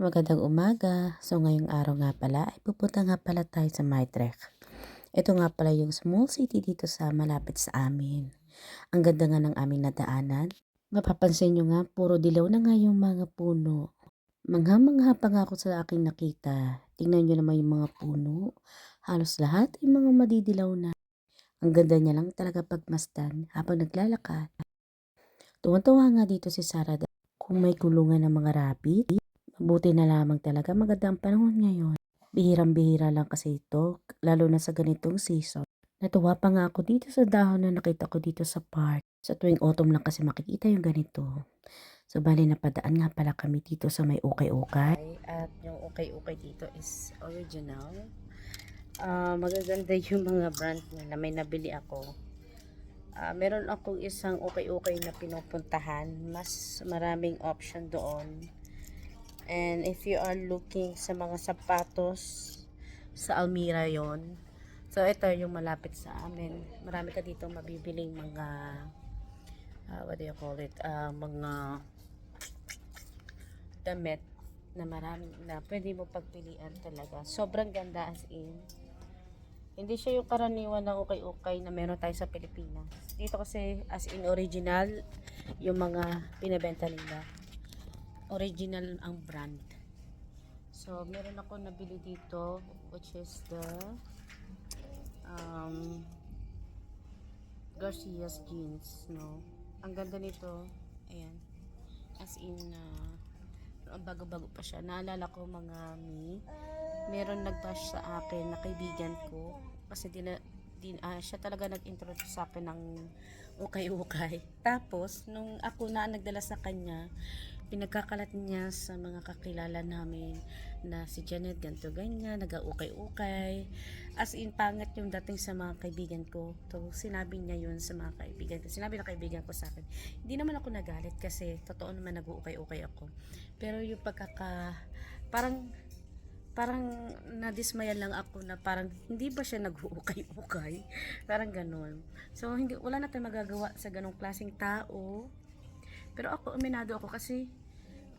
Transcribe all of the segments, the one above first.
Magandang umaga. So ngayong araw nga pala ay pupunta nga pala tayo sa Maitrek. Ito nga pala yung small city dito sa malapit sa amin. Ang ganda nga ng aming nadaanan. Mapapansin nyo nga, puro dilaw na nga yung mga puno. Mangha-mangha pa nga ako sa aking nakita. Tingnan nyo naman yung mga puno. Halos lahat ay mga madidilaw na. Ang ganda niya lang talaga pagmasdan habang naglalakad. Tuwan-tuwa nga dito si Sarah kung may kulungan ng mga rabbit. Mabuti na lamang talaga maganda ang panahon ngayon. Bihirang-bihira lang kasi ito, lalo na sa ganitong season. Natuwa pa nga ako dito sa dahon na nakita ko dito sa park. Sa tuwing autumn lang kasi makikita yung ganito. So bali napadaan nga pala kami dito sa may ukay-ukay. At yung ukay-ukay dito is original. Ah, magaganda yung mga brand na may nabili ako. Ah, meron akong isang ukay-ukay na pinupuntahan. Mas maraming option doon. And if you are looking sa mga sapatos sa Almira yon So, ito yung malapit sa amin. Marami ka dito mabibiling mga ah, what do you call it? Ah, mga damit na marami na pwede mo pagpilian talaga. Sobrang ganda as in. Hindi siya yung karaniwan na ukay-ukay na meron tayo sa Pilipinas. Dito kasi as in original yung mga pinabenta nila. Original ang brand. So, meron ako nabili dito which is the um, Garcia's jeans, no? Ang ganda nito, ayan. As in, uh, bago-bago pa siya. Naalala ko mga mi, meron nag-bash sa akin na kaibigan ko kasi din, din ah, siya talaga nag-introduce sa akin ng ukay-ukay. Tapos, nung ako na nagdala sa kanya, pinagkakalat niya sa mga kakilala namin na si Janet ganto ganyan, nag-ukay-ukay. As in, pangat yung dating sa mga kaibigan ko. To, sinabi niya yun sa mga kaibigan ko. Sinabi ng kaibigan ko sa akin. Hindi naman ako nagalit kasi totoo naman nag-ukay-ukay ako. Pero yung pagkaka... Parang parang nadismayan lang ako na parang hindi ba siya nag-uukay-ukay? Parang ganun. So, hindi, wala na tayong magagawa sa ganong klaseng tao. Pero ako, aminado ako kasi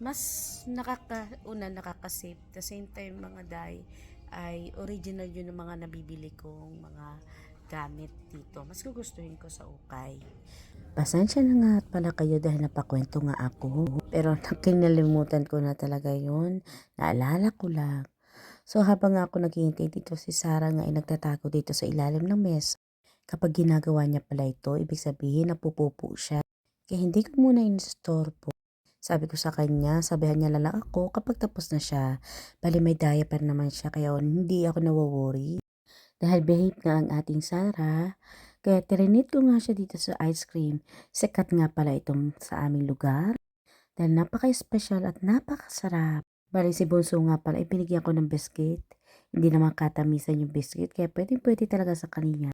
mas nakakauna, nakakasave. The same time, mga day, ay original yun ng mga nabibili kong mga gamit dito. Mas gugustuhin ko sa ukay. Pasensya na nga at pala kayo dahil napakwento nga ako. Pero nakinalimutan ko na talaga yun. Naalala ko lang. So habang ako naghihintay dito si Sarah nga ay nagtatago dito sa ilalim ng mesa. Kapag ginagawa niya pala ito, ibig sabihin napupupo siya. Kaya hindi ko muna in-store Sabi ko sa kanya, sabihan niya lang ako kapag tapos na siya. Bali may diaper naman siya kaya hindi ako nawaworry. Dahil behave nga ang ating Sarah, kaya tirinit ko nga siya dito sa ice cream. Sikat nga pala itong sa aming lugar. Dahil napaka-special at napakasarap. Bali si Bunso nga pala, ipinigyan ko ng biscuit. Hindi naman katamisan yung biscuit, kaya pwede pwede talaga sa kanya.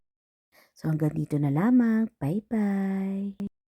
So hanggang dito na lamang. Bye-bye!